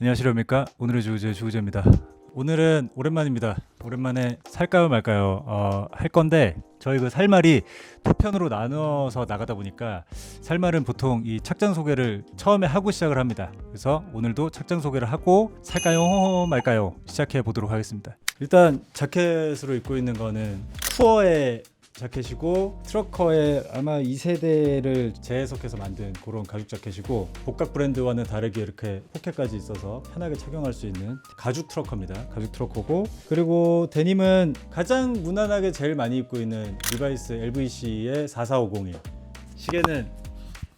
안녕하십니까 오늘의 주제 주제입니다. 오늘은 오랜만입니다. 오랜만에 살까요 말까요 어, 할 건데 저희 그 살말이 두 편으로 나눠서 나가다 보니까 살말은 보통 이 착장 소개를 처음에 하고 시작을 합니다. 그래서 오늘도 착장 소개를 하고 살까요 말까요 시작해 보도록 하겠습니다. 일단 자켓으로 입고 있는 거는 투어의 자켓이고 트러커의 아마 2세대를 재해석해서 만든 그런 가죽 자켓이고 복각 브랜드와는 다르게 이렇게 포켓까지 있어서 편하게 착용할 수 있는 가죽 트러커입니다. 가죽 트러커고 그리고 데님은 가장 무난하게 제일 많이 입고 있는 리바이스 LVC의 4450이에요. 시계는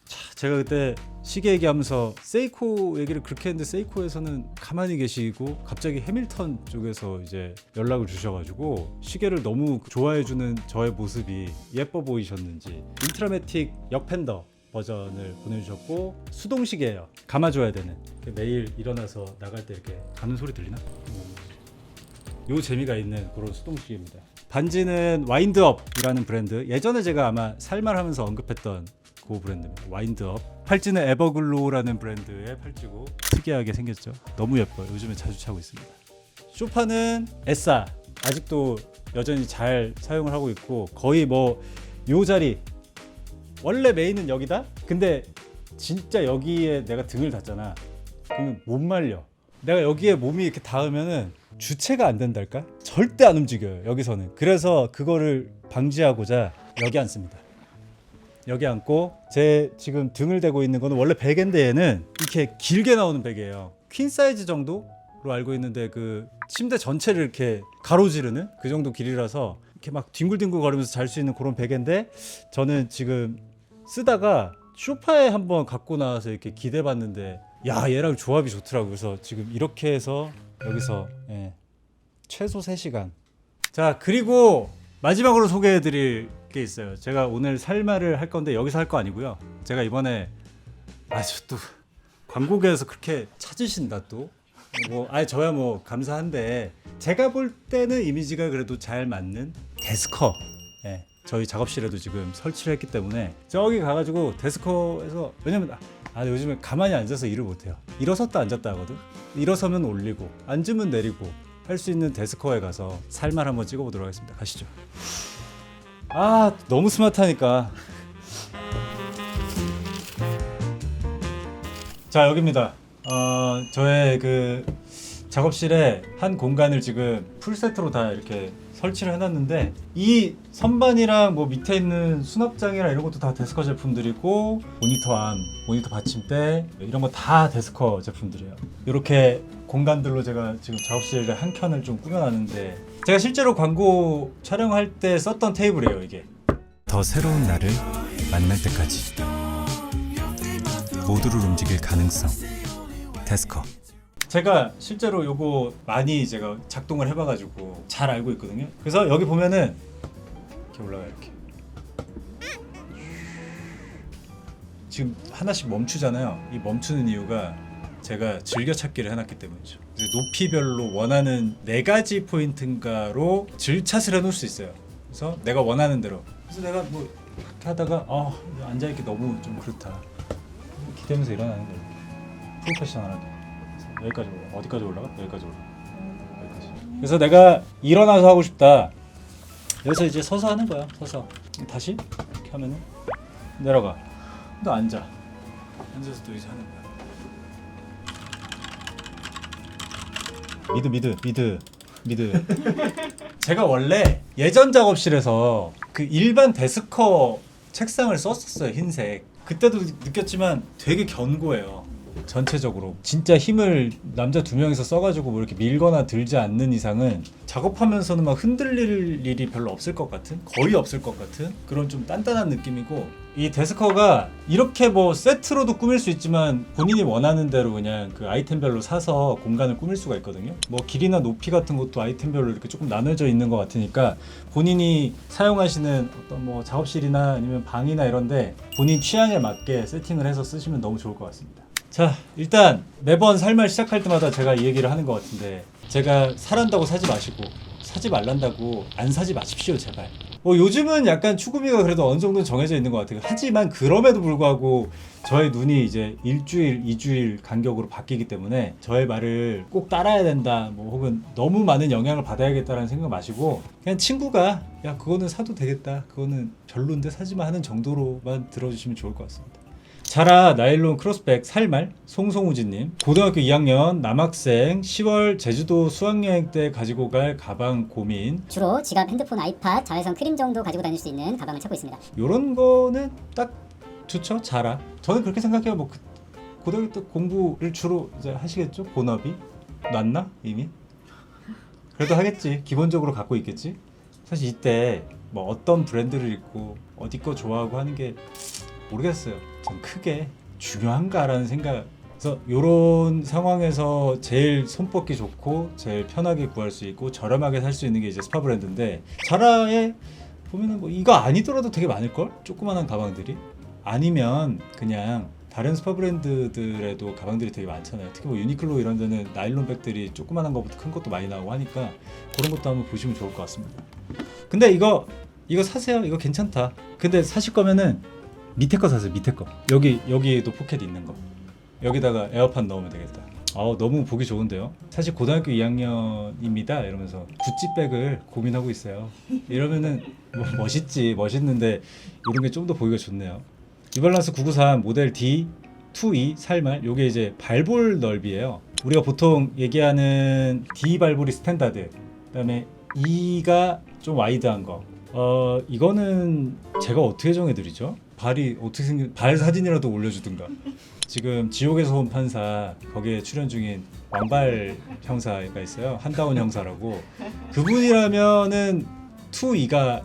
차, 제가 그때 시계 얘기하면서 세이코 얘기를 그렇게 했는데 세이코에서는 가만히 계시고 갑자기 해밀턴 쪽에서 이제 연락을 주셔가지고 시계를 너무 좋아해주는 저의 모습이 예뻐 보이셨는지 인트라매틱 역팬더 버전을 보내주셨고 수동 시계예요 감아줘야 되는 매일 일어나서 나갈 때 이렇게 가는 소리 들리나? 요 재미가 있는 그런 수동 시계입니다. 반지는 와인드업이라는 브랜드. 예전에 제가 아마 살말하면서 언급했던 그 브랜드입니다. 와인드업. 팔찌는 에버글로우라는 브랜드의 팔찌고 특이하게 생겼죠. 너무 예뻐요. 요즘에 자주 차고 있습니다. 쇼파는 에싸. 아직도 여전히 잘 사용을 하고 있고 거의 뭐 요 자리 원래 메인은 여기다. 근데 진짜 여기에 내가 등을 닫잖아. 그러면 못 말려. 내가 여기에 몸이 이렇게 닿으면은 주체가 안 된달까? 절대 안 움직여요. 여기서는. 그래서 그거를 방지하고자 여기 앉습니다. 여기 앉고 제 지금 등을 대고 있는 거는 원래 베개인데 얘는 이렇게 길게 나오는 베개예요. 퀸 사이즈 정도 로 알고 있는데 그 침대 전체를 이렇게 가로지르는 그 정도 길이라서 이렇게 막 뒹굴뒹굴 거리면서 잘 수 있는 그런 베개인데 저는 지금 쓰다가 쇼파에 한번 갖고 나와서 이렇게 기대봤는데 야 얘랑 조합이 좋더라고 그래서 지금 이렇게 해서 여기서 예, 최소 3시간 자 그리고 마지막으로 소개해드릴 게 있어요. 제가 오늘 살 말을 할 건데 여기서 할 거 아니고요. 제가 이번에 아주 또 광고계에서 그렇게 찾으신다 또 뭐 아니 저야 뭐 감사한데 제가 볼 때는 이미지가 그래도 잘 맞는 데스커. 예, 저희 작업실에도 지금 설치를 했기 때문에 저기 가가지고 데스커에서 왜냐면 아 요즘에 가만히 앉아서 일을 못해요. 일어섰다 앉았다 하거든. 일어서면 올리고 앉으면 내리고 할 수 있는 데스커에 가서 살만 한번 찍어보도록 하겠습니다. 가시죠 아 너무 스마트하니까 자 여기입니다 어 저의 그 작업실에 한 공간을 지금 풀 세트로 다 이렇게 설치를 해놨는데 이 선반이랑 뭐 밑에 있는 수납장이랑 이런 것도 다 데스커 제품들이고 모니터 암, 모니터 받침대 이런 거 다 데스커 제품들이에요. 이렇게 공간들로 제가 지금 작업실에 한 켠을 좀 꾸며놨는데 제가 실제로 광고 촬영할 때 썼던 테이블이에요 이게. 더 새로운 나를 만날 때까지 모두를 움직일 가능성 데스커 제가 실제로 요거 많이 제가 작동을 해봐가지고 잘 알고 있거든요. 그래서 여기 보면은 이렇게 올라가 이렇게. 지금 하나씩 멈추잖아요. 이 멈추는 이유가 제가 즐겨 찾기를 해놨기 때문이죠. 높이별로 원하는 네 가지 포인트인가로 질샷을 해놓을 수 있어요. 그래서 내가 원하는 대로. 그래서 내가 뭐 이렇게 하다가 아 앉아 있기 너무 좀 그렇다. 기대면서 일어나는 거예요. 프로페셔널하게. 그래서 여기까지 올라. 어디까지 올라가? 여기까지 올라. 여기까지. 그래서 내가 일어나서 하고 싶다. 여기서 이제 서서 하는 거야. 서서. 다시 이렇게 하면은 내려가. 또 앉아. 앉아서 또 이제 하는 거야. 미드 미드 미드 미드. 제가 원래 예전 작업실에서 그 일반 데스커 책상을 썼었어요 흰색. 그때도 느꼈지만 되게 견고해요. 전체적으로 진짜 힘을 남자 두 명이서 써가지고 뭐 이렇게 밀거나 들지 않는 이상은 작업하면서는 막 흔들릴 일이 별로 없을 것 같은 거의 없을 것 같은 그런 좀 단단한 느낌이고 이 데스커가 이렇게 뭐 세트로도 꾸밀 수 있지만 본인이 원하는 대로 그냥 그 아이템별로 사서 공간을 꾸밀 수가 있거든요. 뭐 길이나 높이 같은 것도 아이템별로 이렇게 조금 나눠져 있는 것 같으니까 본인이 사용하시는 어떤 뭐 작업실이나 아니면 방이나 이런데 본인 취향에 맞게 세팅을 해서 쓰시면 너무 좋을 것 같습니다. 자 일단 매번 살말 시작할 때마다 제가 이 얘기를 하는 것 같은데 제가 사란다고 사지 마시고 사지 말란다고 안 사지 마십시오 제발 뭐 요즘은 약간 추구미가 그래도 어느 정도 정해져 있는 것 같아요. 하지만 그럼에도 불구하고 저의 눈이 이제 일주일, 이주일 간격으로 바뀌기 때문에 저의 말을 꼭 따라야 된다, 뭐 혹은 너무 많은 영향을 받아야겠다라는 생각 마시고 그냥 친구가 야 그거는 사도 되겠다, 그거는 별론데 사지 마 하는 정도로만 들어주시면 좋을 것 같습니다. 자라 나일론 크로스백 살말 송송우진님. 고등학교 2학년 남학생 10월 제주도 수학여행 때 가지고 갈 가방 고민. 주로 지갑, 핸드폰, 아이팟, 자외선 크림 정도 가지고 다닐 수 있는 가방을 찾고 있습니다. 요런 거는 딱 좋죠 자라. 저는 그렇게 생각해요. 뭐 그, 고등학교 때 공부를 주로 이제 하시겠죠? 본업이? 놨나? 이미? 그래도 하겠지. 기본적으로 갖고 있겠지. 사실 이때 뭐 어떤 브랜드를 입고 어디 거 좋아하고 하는 게 모르겠어요 전 크게 중요한가라는 생각 그래서 요런 상황에서 제일 손뻗기 좋고 제일 편하게 구할 수 있고 저렴하게 살 수 있는 게 이제 스파 브랜드인데 자라에 보면은 뭐 이거 아니더라도 되게 많을 걸 조그만한 가방들이 아니면 그냥 다른 스파 브랜드들에도 가방들이 되게 많잖아요. 특히 뭐 유니클로 이런 데는 나일론 백들이 조그만한 것부터 큰 것도 많이 나오고 하니까 그런 것도 한번 보시면 좋을 것 같습니다. 근데 이거 이거 사세요. 이거 괜찮다. 근데 사실 거면은 밑에 거 사세요. 밑에 거. 여기 여기에도 포켓 있는 거. 여기다가 에어팟 넣으면 되겠다. 아 너무 보기 좋은데요. 사실 고등학교 2학년입니다. 이러면서 구찌백을 고민하고 있어요. 이러면은 뭐 멋있지 멋있는데 이런 게 좀 더 보기가 좋네요. 뉴발란스 993 모델 D22 살말 요게 이제 발볼 넓이에요. 우리가 보통 얘기하는 D 발볼이 스탠다드. 그다음에 E가 좀 와이드한 거. 어 이거는 제가 어떻게 정해드리죠? 발이 어떻게 생긴 발 사진이라도 올려주든가. 지금 지옥에서 온 판사 거기에 출연 중인 왕발 형사가 있어요. 한다운 형사라고. 그분이라면은 2E가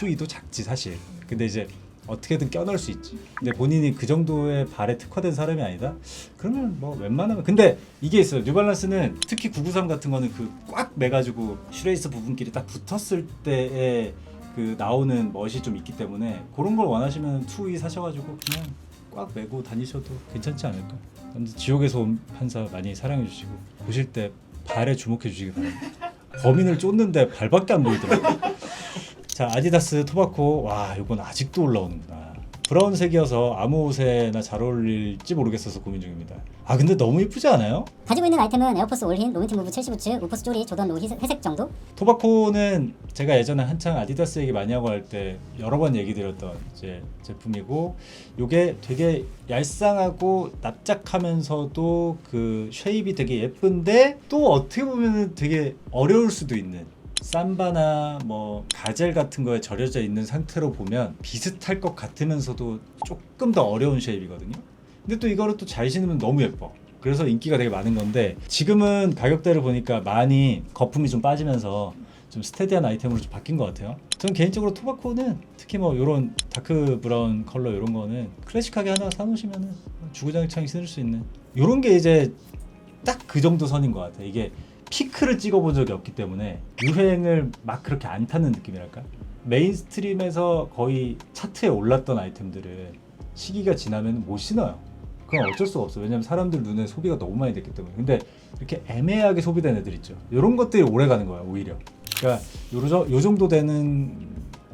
2E도 작지 사실. 근데 이제 어떻게든 껴넣을 수 있지. 근데 본인이 그 정도의 발에 특화된 사람이 아니다. 그러면 뭐 웬만하면 근데 이게 있어요. 뉴발란스는 특히 993 같은 거는 그 꽉 매가지고 슈레이스 부분끼리 딱 붙었을 때에 그 나오는 멋이 좀 있기 때문에 그런 걸 원하시면 2E 사셔가지고 그냥 꽉 매고 다니셔도 괜찮지 않을까. 아무튼 지옥에서 온 판사 많이 사랑해 주시고 보실 때 발에 주목해 주시기 바랍니다. 범인을 쫓는데 발밖에 안 보이더라고요. 자 아디다스 토바코 와 이건 아직도 올라오는구나 브라운 색이어서 아무 옷에나 잘 어울릴지 모르겠어서 고민 중입니다 아 근데 너무 이쁘지 않아요? 가지고 있는 아이템은 에어포스 올힌, 로빈틴 무브 첼시 부츠, 우포스 쪼리, 조던 로 회색 정도? 토바코는 제가 예전에 한창 아디다스 얘기 많이 하고 할 때 여러 번 얘기 드렸던 이제 제품이고 요게 되게 얄쌍하고 납작하면서도 그 쉐입이 되게 예쁜데 또 어떻게 보면 되게 어려울 수도 있는 삼바나 뭐 가젤 같은 거에 절여져 있는 상태로 보면 비슷할 것 같으면서도 조금 더 어려운 쉐입이거든요. 근데 또 이거를 또 잘 신으면 너무 예뻐. 그래서 인기가 되게 많은 건데 지금은 가격대를 보니까 많이 거품이 좀 빠지면서 좀 스테디한 아이템으로 좀 바뀐 것 같아요. 저는 개인적으로 토바코는 특히 뭐 이런 다크 브라운 컬러 이런 거는 클래식하게 하나 사놓으시면은 주구장창 신을 수 있는 이런 게 이제 딱 그 정도 선인 것 같아요. 이게 피크를 찍어본 적이 없기 때문에 유행을 막 그렇게 안 타는 느낌이랄까? 메인스트림에서 거의 차트에 올랐던 아이템들은 시기가 지나면 못 신어요. 그건 어쩔 수가 없어. 왜냐면 사람들 눈에 소비가 너무 많이 됐기 때문에. 근데 이렇게 애매하게 소비된 애들 있죠. 이런 것들이 오래 가는 거야, 오히려. 그러니까 요, 정도 되는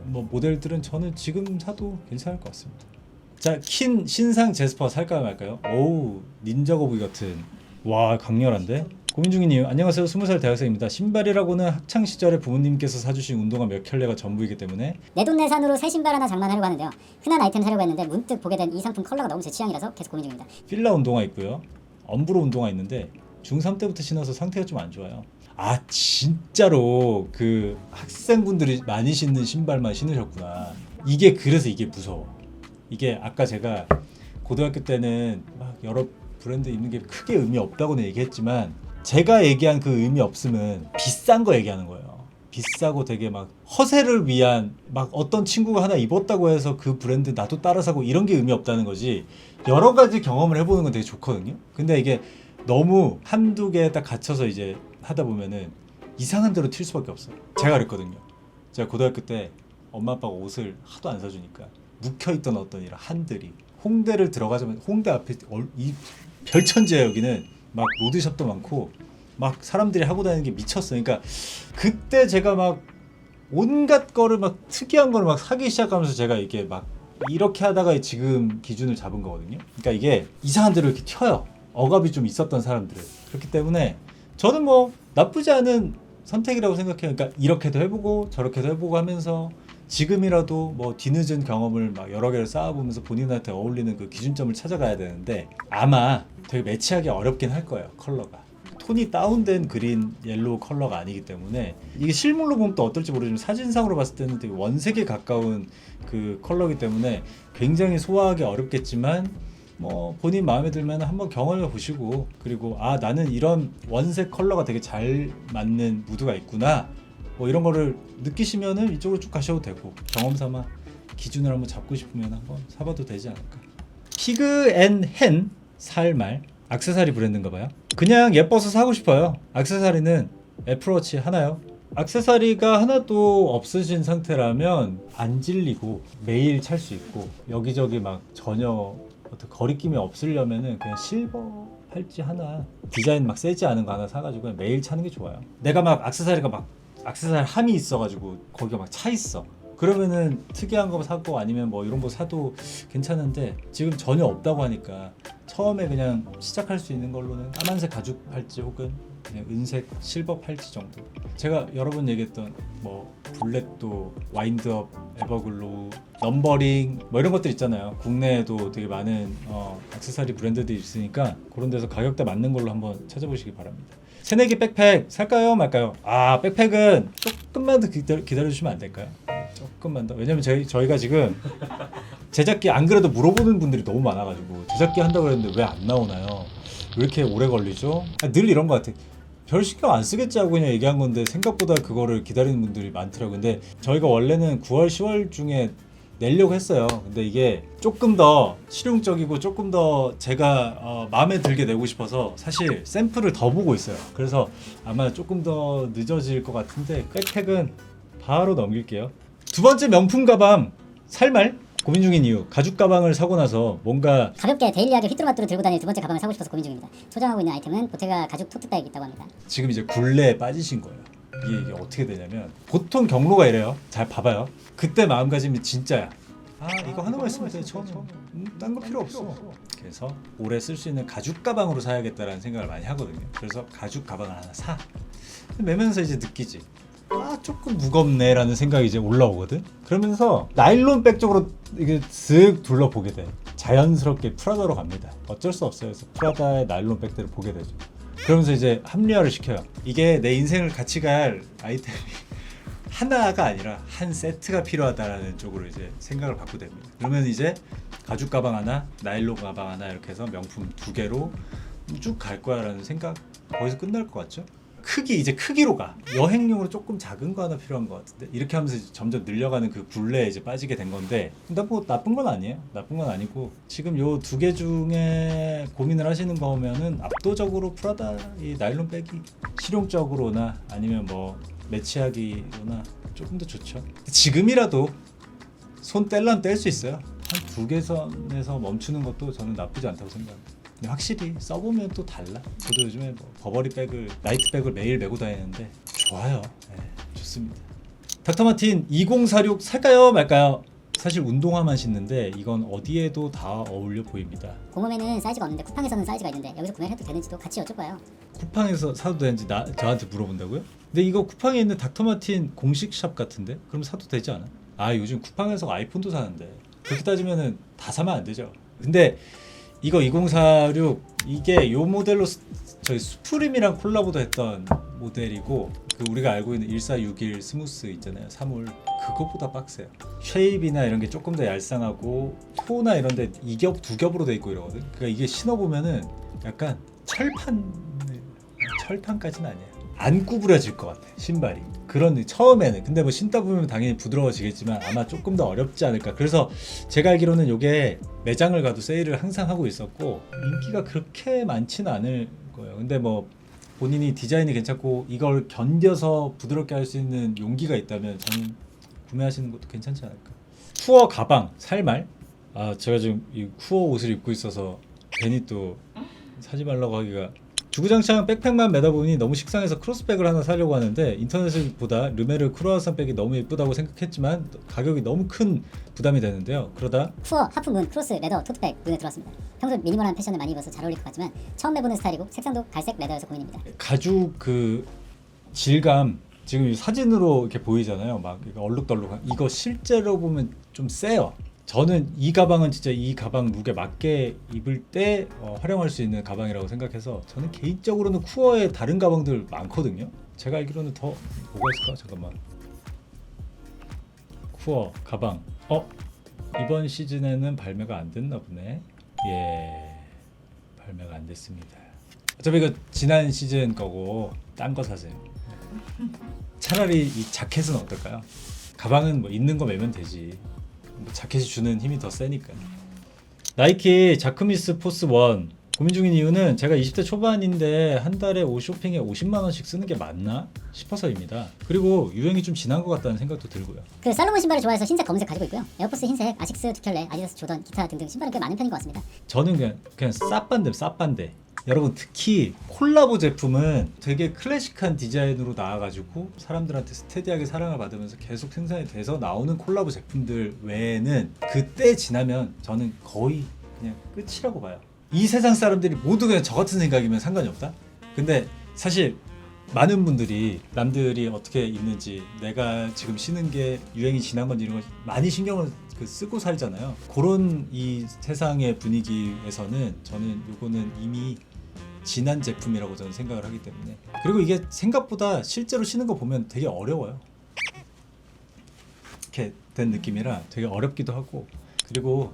뭐 모델들은 저는 지금 사도 괜찮을 것 같습니다. 자, 킨 신상 제스퍼 살까요 말까요? 오우 닌자 거북이 같은 와 강렬한데 고민 중이님 안녕하세요. 스무 살 대학생입니다. 신발이라고는 학창 시절에 부모님께서 사주신 운동화 몇 켤레가 전부이기 때문에 내돈내산으로 새 신발 하나 장만하려고 하는데요. 흔한 아이템 사려고 했는데 문득 보게 된 이 상품 컬러가 너무 제 취향이라서 계속 고민 중입니다. 필라 운동화 있고요. 엄브로 운동화 있는데 중3 때부터 신어서 상태가 좀 안 좋아요. 아 진짜로 그 학생분들이 많이 신는 신발만 신으셨구나. 이게 그래서 이게 무서워. 이게 아까 제가 고등학교 때는 막 여러 브랜드 입는 게 크게 의미 없다고는 얘기했지만 제가 얘기한 그 의미 없음은 비싼 거 얘기하는 거예요. 비싸고 되게 막 허세를 위한 막 어떤 친구가 하나 입었다고 해서 그 브랜드 나도 따라 사고 이런 게 의미 없다는 거지 여러 가지 경험을 해보는 건 되게 좋거든요. 근데 이게 너무 한두 개에 딱 갇혀서 이제 하다 보면은 이상한 대로 튈 수밖에 없어요. 제가 그랬거든요. 제가 고등학교 때 엄마 아빠가 옷을 하도 안 사주니까 묵혀있던 어떤 이런 한들이 홍대를 들어가자면 홍대 앞에 얼- 이 별천지야 여기는 막 로드샵도 많고 막 사람들이 하고 다니는 게 미쳤어. 그러니까 그때 제가 막 온갖 거를 막 특이한 거를 막 사기 시작하면서 제가 이게 막 이렇게 하다가 지금 기준을 잡은 거거든요. 그러니까 이게 이상한 대로 이렇게 튀어요. 억압이 좀 있었던 사람들은 그렇기 때문에 저는 뭐 나쁘지 않은 선택이라고 생각해요. 그러니까 이렇게도 해보고 저렇게도 해보고 하면서 지금이라도 뭐 뒤늦은 경험을 막 여러 개를 쌓아보면서 본인한테 어울리는 그 기준점을 찾아가야 되는데 아마 되게 매치하기 어렵긴 할 거예요 컬러가 톤이 다운된 그린 옐로우 컬러가 아니기 때문에 이게 실물로 보면 또 어떨지 모르지만 사진상으로 봤을 때는 되게 원색에 가까운 그 컬러기 때문에 굉장히 소화하기 어렵겠지만 뭐 본인 마음에 들면 한번 경험해 보시고 그리고 아 나는 이런 원색 컬러가 되게 잘 맞는 무드가 있구나. 뭐 이런 거를 느끼시면은 이쪽으로 쭉 가셔도 되고 경험 삼아 기준을 한번 잡고 싶으면 한번 사봐도 되지 않을까. 피그 앤헨 살말 액세서리 브랜드인가 봐요. 그냥 예뻐서 사고 싶어요. 액세서리는 애플워치 하나요? 액세서리가 하나도 없으신 상태라면 안 질리고 매일 찰 수 있고 여기저기 막 전혀 어떤 거리낌이 없으려면은 그냥 실버 팔찌 하나 디자인 막 세지 않은 거 하나 사가지고 매일 차는 게 좋아요. 내가 막 액세서리가 막 액세서리 함이 있어가지고 거기가 막 차 있어. 그러면은 특이한 거 사고 아니면 뭐 이런 거 사도 괜찮은데 지금 전혀 없다고 하니까 처음에 그냥 시작할 수 있는 걸로는 까만색 가죽 팔찌 혹은 그냥 은색 실버 팔찌 정도 제가 여러 번 얘기했던 뭐 블랙도 와인드업 에버글로우 넘버링 뭐 이런 것들 있잖아요 국내에도 되게 많은 어, 액세서리 브랜드들이 있으니까 그런 데서 가격대 맞는 걸로 한번 찾아보시기 바랍니다 새내기 백팩 살까요 말까요 아 백팩은 조금만 더 기다려, 기다려주시면 안 될까요 조금만 더 왜냐면 저희, 저희가 지금 제작기 안 그래도 물어보는 분들이 너무 많아가지고 제작기 한다고 그랬는데 왜 안 나오나요? 왜 이렇게 오래 걸리죠? 아, 늘 이런 것 같아. 별 신경 안 쓰겠지 하고 그냥 얘기한 건데 생각보다 그거를 기다리는 분들이 많더라고요. 근데 저희가 원래는 9월, 10월 중에 내려고 했어요. 근데 이게 조금 더 실용적이고 조금 더 제가 어, 마음에 들게 내고 싶어서 사실 샘플을 더 보고 있어요. 그래서 아마 조금 더 늦어질 것 같은데 백팩은 바로 넘길게요. 두 번째 명품 가방 살말 고민 중인 이유 가죽 가방을 사고 나서 뭔가 가볍게 데일리하게 휘뚜루마뚜루 들고 다니는 두 번째 가방을 사고 싶어서 고민 중입니다. 소장하고 있는 아이템은 보테가 가죽 토트백이 있다고 합니다. 지금 이제 굴레에 빠지신 거예요. 이게, 이게 어떻게 되냐면 보통 경로가 이래요. 잘 봐봐요. 그때 마음가짐이 진짜야. 아 이거 하나만 있으면 돼 처음에. 음, 딴거 필요 없어. 그래서 오래 쓸 수 있는 가죽 가방으로 사야겠다라는 생각을 많이 하거든요. 그래서 가죽 가방을 하나 사. 매면서 이제 느끼지. 아 조금 무겁네라는 생각이 이제 올라오거든. 그러면서 나일론백 쪽으로 이게 쓱 둘러보게 돼. 자연스럽게 프라다로 갑니다. 어쩔 수 없어요. 그래서 프라다의 나일론백들을 보게 되죠. 그러면서 이제 합리화를 시켜요. 이게 내 인생을 같이 갈 아이템이 하나가 아니라 한 세트가 필요하다라는 쪽으로 이제 생각을 바꾸게 됩니다. 그러면 이제 가죽 가방 하나, 나일론 가방 하나 이렇게 해서 명품 두 개로 쭉 갈 거야라는 생각 거기서 끝날 것 같죠? 크기 이제 크기로 가 여행용으로 조금 작은 거 하나 필요한 것 같은데? 이렇게 하면서 점점 늘려가는 그 굴레에 이제 빠지게 된 건데 근데 뭐 나쁜 건 아니에요. 나쁜 건 아니고 지금 요 두 개 중에 고민을 하시는 거면은 압도적으로 프라다 이 나일론 백이 실용적으로나 아니면 뭐 매치하기로나 조금 더 좋죠. 지금이라도 손 뗄란 뗄 수 있어요. 한 두 개 선에서 멈추는 것도 저는 나쁘지 않다고 생각합니다 근데 확실히 써보면 또 달라. 저도 요즘에 뭐 버버리 백을 나이트 백을 매일 메고 다니는데 좋아요. 네, 좋습니다. 닥터 마틴 2046 살까요 말까요? 사실 운동화만 신는데 이건 어디에도 다 어울려 보입니다. 공홈에는 사이즈가 없는데 쿠팡에서는 사이즈가 있는데 여기서 구매를 해도 되는지도 같이 여쭤 봐요. 쿠팡에서 사도 되는지 나 저한테 물어본다고요? 근데 이거 쿠팡에 있는 닥터마틴 공식 샵 같은데? 그럼 사도 되지 않아? 아 요즘 쿠팡에서 아이폰도 사는데 그렇게 따지면은 다 사면 안 되죠. 근데 이거 2046 이게 요 모델로 스- 저희 수프림이랑 콜라보도 했던 모델이고 그 우리가 알고 있는 1461 스무스 있잖아요. 3홀 그것보다 빡세요. 쉐입이나 이런 게 조금 더 얄쌍하고 토나 이런 데 이겹 두 겹으로 돼 있고 이러거든. 그러니까 이게 신어보면은 약간 철판 철판까지는 아니야 안 구부려질 것 같아 신발이 그런 처음에는. 근데 뭐 신다 보면 당연히 부드러워지겠지만 아마 조금 더 어렵지 않을까. 그래서 제가 알기로는 요게 매장을 가도 세일을 항상 하고 있었고 인기가 그렇게 많지는 않을 거예요. 근데 뭐 본인이 디자인이 괜찮고 이걸 견뎌서 부드럽게 할 수 있는 용기가 있다면 저는 구매하시는 것도 괜찮지 않을까. 쿠어 가방 살말. 아 제가 지금 이 쿠어 옷을 입고 있어서 괜히 또 사지 말라고 하기가 주구장창 백팩만 매다 보니 너무 식상해서 크로스백을 하나 사려고 하는데 인터넷을 보다 르메르 크루아상 백이 너무 예쁘다고 생각했지만 가격이 너무 큰 부담이 되는데요. 그러다 푸어, 하프문, 크로스, 레더, 토트백 눈에 들어왔습니다. 평소 미니멀한 패션을 많이 입어서 잘 어울릴 것 같지만 처음 해보는 스타일이고 색상도 갈색 레더여서 고민입니다. 가죽 그 질감 지금 이 사진으로 이렇게 보이잖아요. 막 얼룩덜룩한 이거 실제로 보면 좀 세요. 저는 이 가방은 진짜 이 가방 룩에 맞게 입을 때 어, 활용할 수 있는 가방이라고 생각해서 저는 개인적으로는 쿠어에 다른 가방들 많거든요. 제가 알기로는 더 뭐가 있을까? 잠깐만. 쿠어 가방. 어 이번 시즌에는 발매가 안 됐나 보네. 예, 발매가 안 됐습니다. 어차피 이거 지난 시즌 거고 딴 거 사세요. 차라리 이 자켓은 어떨까요? 가방은 뭐 있는 거 매면 되지. 뭐 자켓이 주는 힘이 더 세니까. 나이키 자크미스 포스 1 고민 중인 이유는 제가 20대 초반인데 한 달에 옷 쇼핑에 50만 원씩 쓰는 게 맞나 싶어서입니다. 그리고 유행이 좀 지난 것 같다는 생각도 들고요. 그 살로몬 신발을 좋아해서 흰색, 검은색 가지고 있고요. 에어포스 흰색, 아식스 두 켤레, 아디다스 조던, 기타 등등 신발은 꽤 많은 편인 것 같습니다. 저는 그냥 그냥 쌉반대 쌉반대. 여러분 특히 콜라보 제품은 되게 클래식한 디자인으로 나와가지고 사람들한테 스테디하게 사랑을 받으면서 계속 생산이 돼서 나오는 콜라보 제품들 외에는 그때 지나면 저는 거의 그냥 끝이라고 봐요. 이 세상 사람들이 모두 그냥 저 같은 생각이면 상관이 없다. 근데 사실 많은 분들이 남들이 어떻게 입는지 내가 지금 신는 게 유행이 지난 건지 이런 걸 많이 신경을 그 쓰고 살잖아요. 그런 이 세상의 분위기에서는 저는 요거는 이미 지난 제품이라고 저는 생각을 하기 때문에 그리고 이게 생각보다 실제로 신는 거 보면 되게 어려워요. 이렇게 된 느낌이라 되게 어렵기도 하고 그리고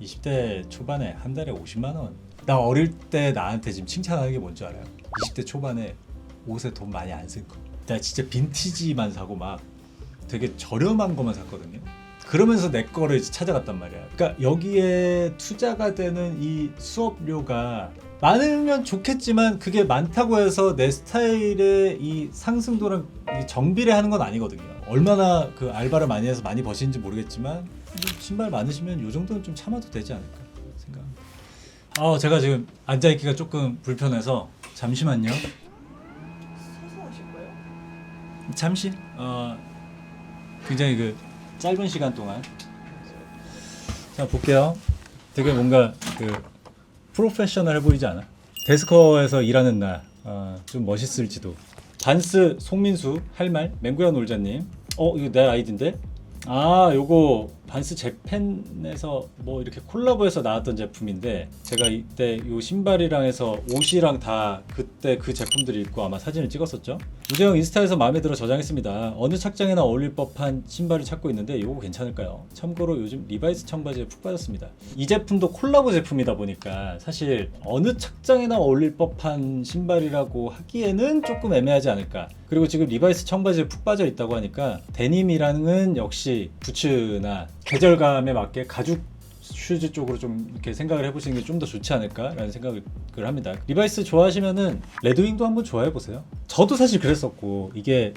20대 초반에 한 달에 50만 원. 나 어릴 때 나한테 지금 칭찬하는 게 뭔지 알아요? 20대 초반에 옷에 돈 많이 안 쓴 거. 나 진짜 빈티지만 사고 막 되게 저렴한 거만 샀거든요. 그러면서 내 거를 찾아갔단 말이야. 그러니까 여기에 투자가 되는 이 수업료가 많으면 좋겠지만 그게 많다고 해서 내 스타일의 이 상승도랑 이 정비례하는 건 아니거든요. 얼마나 그 알바를 많이 해서 많이 버시는지 모르겠지만 뭐 신발 많으시면 요 정도는 좀 참아도 되지 않을까 생각합니다. 아 제가 지금 앉아 있기가 조금 불편해서 잠시만요. 잠시 어 굉장히 그 짧은 시간 동안 자 볼게요. 되게 뭔가 그 프로페셔널해 보이지 않아? 데스커에서 일하는 날, 어, 좀 멋있을지도. 반스 송민수 할 말 맹구야 놀자님. 어 이거 내 아이디인데? 아 요거 반스 재팬에서 뭐 이렇게 콜라보해서 나왔던 제품인데 제가 이때 요 신발이랑 해서 옷이랑 다 그때 그 제품들을 입고 아마 사진을 찍었었죠. 우재형 인스타에서 마음에 들어 저장했습니다. 어느 착장에나 어울릴 법한 신발을 찾고 있는데 이거 괜찮을까요? 참고로 요즘 리바이스 청바지에 푹 빠졌습니다. 이 제품도 콜라보 제품이다 보니까 사실 어느 착장에나 어울릴 법한 신발이라고 하기에는 조금 애매하지 않을까. 그리고 지금 리바이스 청바지에 푹 빠져 있다고 하니까 데님이랑은 역시 부츠나 계절감에 맞게 가죽 슈즈 쪽으로 좀 이렇게 생각을 해보시는 게 좀 더 좋지 않을까라는 생각을 합니다. 리바이스 좋아하시면은 레드윙도 한번 좋아해 보세요. 저도 사실 그랬었고 이게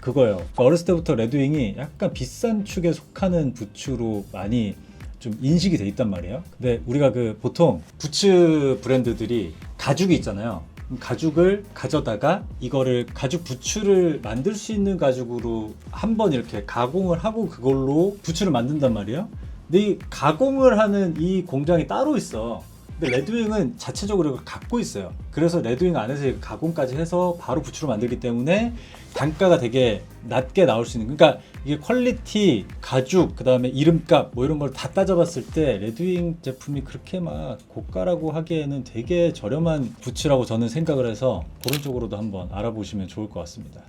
그거예요. 어렸을 때부터 레드윙이 약간 비싼 축에 속하는 부츠로 많이 좀 인식이 돼 있단 말이에요. 근데 우리가 그 보통 부츠 브랜드들이 가죽이 있잖아요. 가죽을 가져다가 이거를 가죽 부츠를 만들 수 있는 가죽으로 한번 이렇게 가공을 하고 그걸로 부츠를 만든단 말이에요. 근데 이 가공을 하는 이 공장이 따로 있어. 근데 레드윙은 자체적으로 갖고 있어요. 그래서 레드윙 안에서 이 가공까지 해서 바로 부츠로 만들기 때문에 단가가 되게 낮게 나올 수 있는. 그러니까 이게 퀄리티, 가죽, 그 다음에 이름값 뭐 이런 걸 다 따져봤을 때 레드윙 제품이 그렇게 막 고가라고 하기에는 되게 저렴한 부츠라고 저는 생각을 해서 그런 쪽으로도 한번 알아보시면 좋을 것 같습니다.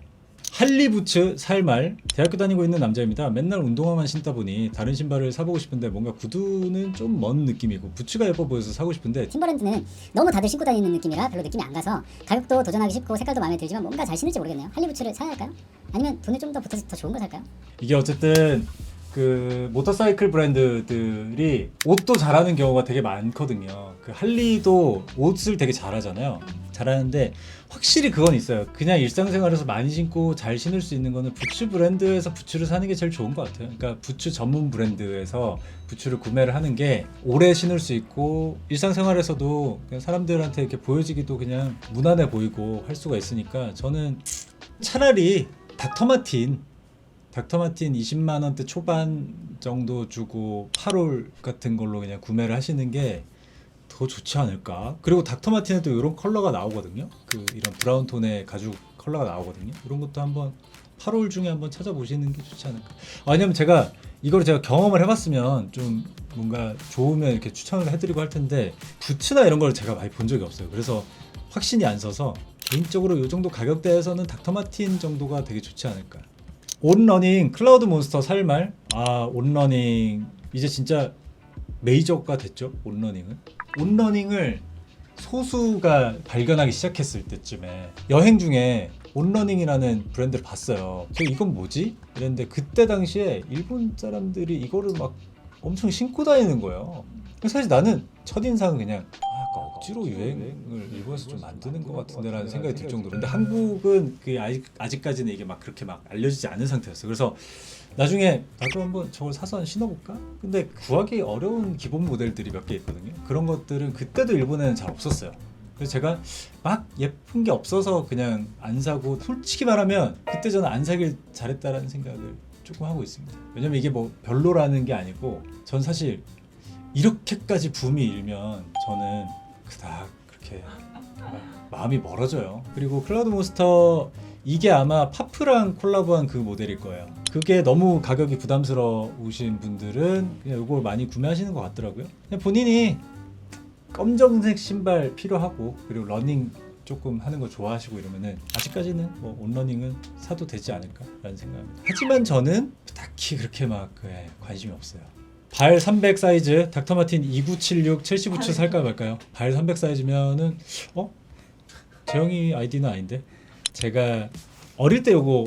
할리 부츠 살말 대학교 다니고 있는 남자입니다. 맨날 운동화만 신다 보니 다른 신발을 사보고 싶은데 뭔가 구두는 좀 먼 느낌이고 부츠가 예뻐 보여서 사고 싶은데 팀버랜드는 너무 다들 신고 다니는 느낌이라 별로 느낌이 안 가서 가격도 도전하기 쉽고 색깔도 마음에 들지만 뭔가 잘 신을지 모르겠네요. 할리부츠를 사야 할까요? 아니면 돈을 좀 더 붙여서 더 좋은 거 살까요? 이게 어쨌든 그 모터사이클 브랜드들이 옷도 잘하는 경우가 되게 많거든요. 그 할리도 옷을 되게 잘하잖아요. 잘하는데 확실히 그건 있어요. 그냥 일상생활에서 많이 신고 잘 신을 수 있는 거는 부츠 브랜드에서 부츠를 사는 게 제일 좋은 것 같아요. 그러니까 부츠 전문 브랜드에서 부츠를 구매를 하는 게 오래 신을 수 있고 일상생활에서도 사람들한테 이렇게 보여지기도 그냥 무난해 보이고 할 수가 있으니까 저는 차라리 닥터마틴 닥터마틴 20만 원대 초반 정도 주고 8올 같은 걸로 그냥 구매를 하시는 게 더 좋지 않을까? 그리고 닥터마틴에도 이런 컬러가 나오거든요. 그 이런 브라운 톤의 가죽 컬러가 나오거든요. 이런 것도 한번 8올 중에 한번 찾아보시는 게 좋지 않을까? 아, 왜냐면 제가 이거를 제가 경험을 해봤으면 좀 뭔가 좋으면 이렇게 추천을 해드리고 할 텐데 부츠나 이런 걸 제가 많이 본 적이 없어요. 그래서 확신이 안 서서 개인적으로 이 정도 가격대에서는 닥터마틴 정도가 되게 좋지 않을까. 온러닝 클라우드 몬스터 살말? 아 온러닝. 이제 진짜 메이저가 됐죠 온러닝은? 온러닝을 소수가 발견하기 시작했을 때쯤에 여행 중에 온러닝이라는 브랜드를 봤어요. 저 이건 뭐지? 이랬는데 그때 당시에 일본 사람들이 이거를 막 엄청 신고 다니는 거예요. 사실 나는 첫인상은 그냥 억지로 유행을 일본에서 좀 만드는 것 같은데라는 생각이 들 정도로. 근데 한국은 그 아직, 아직까지는 이게 막 그렇게 막 알려지지 않은 상태였어요 그래서 나중에 나도 한번 저걸 사서 신어볼까? 근데 구하기 어려운 기본 모델들이 몇 개 있거든요. 그런 것들은 그때도 일본에는 잘 없었어요. 그래서 제가 막 예쁜 게 없어서 그냥 안 사고 솔직히 말하면 그때 저는 안 사길 잘했다라는 생각을 조금 하고 있습니다. 왜냐면 이게 뭐 별로라는 게 아니고 전 사실 이렇게까지 붐이 일면 저는 그닥 그렇게 마음이 멀어져요. 그리고 클라우드 몬스터 이게 아마 파프랑 콜라보한 그 모델일 거예요. 그게 너무 가격이 부담스러우신 분들은 그냥 이걸 많이 구매하시는 것 같더라고요. 그냥 본인이 검정색 신발 필요하고 그리고 러닝 조금 하는 거 좋아하시고 이러면은 아직까지는 뭐 온러닝은 사도 되지 않을까라는 생각입니다. 하지만 저는 딱히 그렇게 막 예, 관심이 없어요. 발 300 사이즈 닥터마틴 2976 첼시 부츠 살까 말까요? 발 300 사이즈면은 어? 재영이 아이디는 아닌데 제가 어릴 때 요거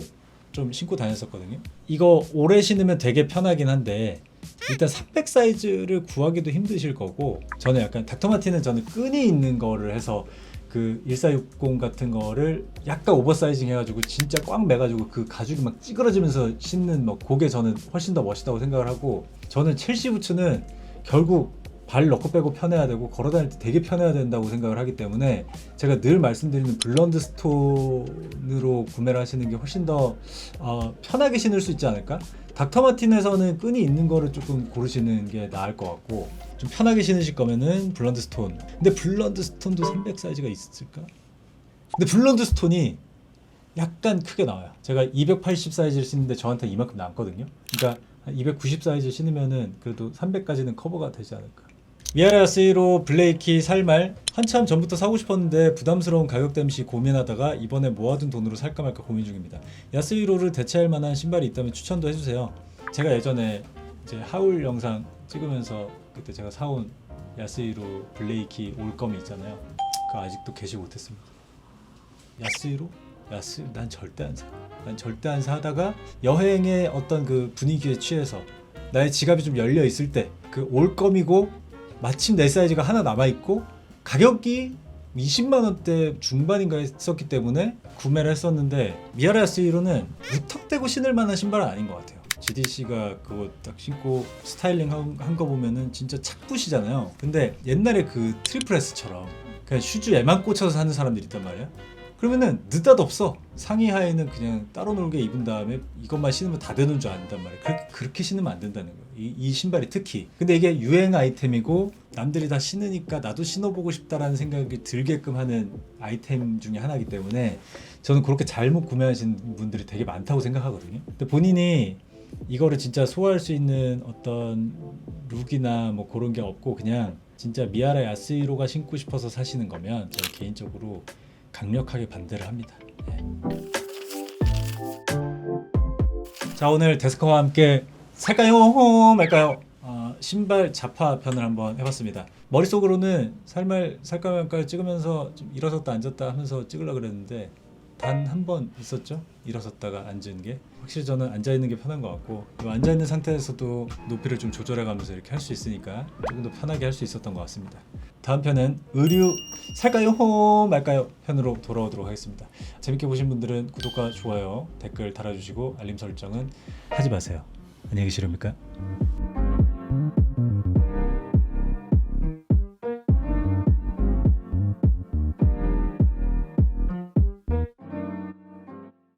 좀 신고 다녔었거든요. 이거 오래 신으면 되게 편하긴 한데 일단 300 사이즈를 구하기도 힘드실 거고 저는 약간 닥터마틴은 저는 끈이 있는 거를 해서 그 1460 같은 거를 약간 오버사이징 해가지고 진짜 꽉 매가지고 그 가죽이 막 찌그러지면서 신는 뭐 그게 저는 훨씬 더 멋있다고 생각을 하고 저는 첼시 부츠는 결국 발 넣고 빼고 편해야 되고 걸어 다닐 때 되게 편해야 된다고 생각을 하기 때문에 제가 늘 말씀드리는 블런드 스톤으로 구매를 하시는 게 훨씬 더 어, 편하게 신을 수 있지 않을까? 닥터 마틴에서는 끈이 있는 거를 조금 고르시는 게 나을 것 같고 좀 편하게 신으실 거면은 블런드 스톤. 근데 블런드 스톤도 300 사이즈가 있을까? 근데 블런드 스톤이 약간 크게 나와요. 제가 280 사이즈를 신는데 저한테 이만큼 남거든요. 그러니까 한290 사이즈 신으면은 그래도 300까지는 커버가 되지 않을까 미아라스로 블레이키 살말 한참 전부터 사고 싶었는데 부담스러운 가격대 시 고민하다가 이번에 모아둔 돈으로 살까 말까 고민 중입니다. 야스히로를 대체할 만한 신발이 있다면 추천도 해주세요. 제가 예전에 이제 하울 영상 찍으면서 그때 제가 사온 야스히로 블레이키 올검이 있잖아요. 그거 아직도 개시 못했습니다. 야스히로? 야스? 난 절대 안 사. 난 절대 안 사다가 여행의 어떤 그 분위기에 취해서 나의 지갑이 좀 열려 있을 때 그 올검이고 마침 내 사이즈가 하나 남아 있고 가격이 20만 원대 중반인가 했었기 때문에 구매를 했었는데 미아라스이로는 무턱대고 신을 만한 신발은 아닌 것 같아요. GDC가 그거 딱 신고 스타일링 한 거 보면은 진짜 착붙이잖아요. 근데 옛날에 그 트리플스처럼 그냥 슈즈 에만 꽂혀서 사는 사람들이 있단 말이야. 그러면은 느닷없어. 상의 하에는 그냥 따로 놀게 입은 다음에 이것만 신으면 다 되는 줄 안단 말이야. 그렇게, 그렇게 신으면 안 된다는 거야 이, 이 신발이 특히. 근데 이게 유행 아이템이고 남들이 다 신으니까 나도 신어보고 싶다라는 생각이 들게끔 하는 아이템 중에 하나이기 때문에 저는 그렇게 잘못 구매하신 분들이 되게 많다고 생각하거든요. 근데 본인이 이거를 진짜 소화할 수 있는 어떤 룩이나 뭐 그런 게 없고 그냥 진짜 미아라 야스히로가 신고 싶어서 사시는 거면 저는 개인적으로 강력하게 반대를 합니다. 예. 자 오늘 데스커와 함께 살까요 말까요? 어, 신발 자파 편을 한번 해봤습니다. 머릿속으로는 살말 살까 말까 찍으면서 좀 일어섰다 앉았다 하면서 찍으려 그랬는데 단 한 번 있었죠. 일어섰다가 앉은 게 확실히 저는 앉아 있는 게 편한 것 같고 이 앉아 있는 상태에서도 높이를 좀 조절해가면서 이렇게 할 수 있으니까 조금 더 편하게 할 수 있었던 것 같습니다. 다음 편은 의류 살까요 호 말까요 편으로 돌아오도록 하겠습니다. 재밌게 보신 분들은 구독과 좋아요 댓글 달아주시고 알림 설정은 하지 마세요. 안녕히 계시렵니까?